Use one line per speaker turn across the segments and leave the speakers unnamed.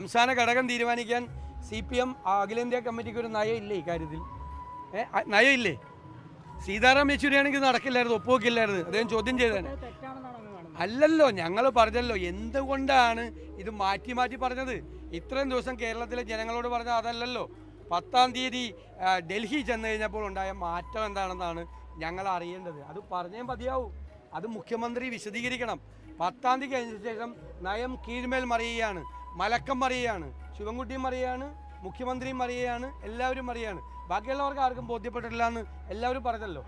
സംസ്ഥാന ഘടകം തീരുമാനിക്കാൻ സി പി എം അഖിലേന്ത്യാ കമ്മിറ്റിക്ക് ഒരു നയമില്ലേ ഇക്കാര്യത്തിൽ നയമില്ലേ? സീതാറാം യെച്ചൂരി ആണെങ്കിൽ നടക്കില്ലായിരുന്നു ഒപ്പുവെക്കില്ലായിരുന്നു. അദ്ദേഹം ചോദ്യം ചെയ്തേനെ അല്ലല്ലോ ഞങ്ങൾ പറഞ്ഞല്ലോ എന്തുകൊണ്ടാണ് ഇത് മാറ്റി മാറ്റി പറഞ്ഞത്? ഇത്രയും ദിവസം കേരളത്തിലെ ജനങ്ങളോട് പറഞ്ഞത് അതല്ലല്ലോ. പത്താം തീയതി ഡൽഹി ചെന്ന് കഴിഞ്ഞപ്പോൾ ഉണ്ടായ മാറ്റം എന്താണെന്നാണ് ഞങ്ങൾ അറിയേണ്ടത്. അത് പറഞ്ഞേ മതിയാവും. അത് മുഖ്യമന്ത്രി വിശദീകരിക്കണം. പത്താം തീയതി കഴിഞ്ഞ ശേഷം നയം കീഴ്മേൽ മറിയുകയാണ്. മലക്കം മറിയാണ് ശിവൻകുട്ടിയും മറിയാണ് മുഖ്യമന്ത്രിയും മറിയാണ് എല്ലാവരും മറിയാണ് ബാക്കിയുള്ളവർക്ക് ആർക്കും ബോധ്യപ്പെട്ടിട്ടില്ല എന്ന് എല്ലാവരും പറഞ്ഞല്ലോ.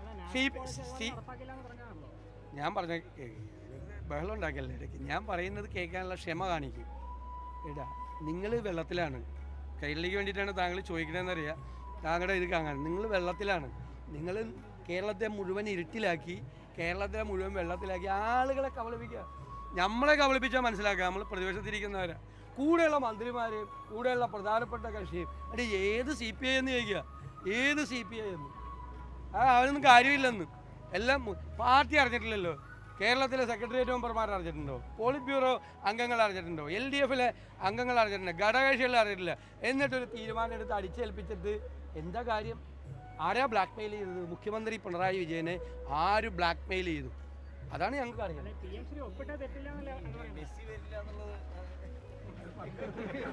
ഞാൻ പറഞ്ഞ. ബഹളം ഉണ്ടാക്കല്ലേ ഇടയ്ക്ക്? ഞാൻ പറയുന്നത് കേൾക്കാനുള്ള ക്ഷമ കാണിക്കും. എടാ നിങ്ങൾ വെള്ളത്തിലാണ്. കൈരളിക്ക് വേണ്ടിയിട്ടാണ് താങ്കൾ ചോദിക്കണമെന്നറിയാം താങ്കളുടെ ഇത് കാണാൻ. നിങ്ങൾ വെള്ളത്തിലാണ്. നിങ്ങൾ കേരളത്തെ മുഴുവൻ ഇരുട്ടിലാക്കി കേരളത്തെ മുഴുവൻ വെള്ളത്തിലാക്കി ആളുകളെ കബളിപ്പിക്കുക. നമ്മളെ കബളിപ്പിച്ചാൽ മനസ്സിലാക്കുക. നമ്മൾ പ്രതിപക്ഷത്തിരിക്കുന്നവരാണ് കൂടെയുള്ള മന്ത്രിമാരെയും കൂടെയുള്ള പ്രധാനപ്പെട്ട കക്ഷിയും അടി ഏത് സി പി ഐ എന്ന് ചോദിക്കുക? ഏത് സി പി ഐ എന്ന്? ആ അവനൊന്നും കാര്യമില്ലെന്ന്. എല്ലാം പാർട്ടി അറിഞ്ഞിട്ടില്ലല്ലോ. കേരളത്തിലെ സെക്രട്ടേറിയറ്റ് മെമ്പർമാർ അറിഞ്ഞിട്ടുണ്ടോ? പോളിറ്റ് ബ്യൂറോ അംഗങ്ങൾ അറിഞ്ഞിട്ടുണ്ടോ? എൽ ഡി എഫിലെ അംഗങ്ങൾ അറിഞ്ഞിട്ടുണ്ട്? ഘടകകക്ഷികൾ അറിഞ്ഞിട്ടില്ല. എന്നിട്ടൊരു തീരുമാനം എടുത്ത് അടിച്ചേൽപ്പിച്ചിട്ട് എന്താ കാര്യം? ആരാ ബ്ലാക്ക് മെയിൽ ചെയ്തത്? മുഖ്യമന്ത്രി പിണറായി വിജയനെ ആര് ബ്ലാക്ക് മെയിൽ ചെയ്തു? അതാണ് ഞങ്ങൾക്ക് അറിയാം.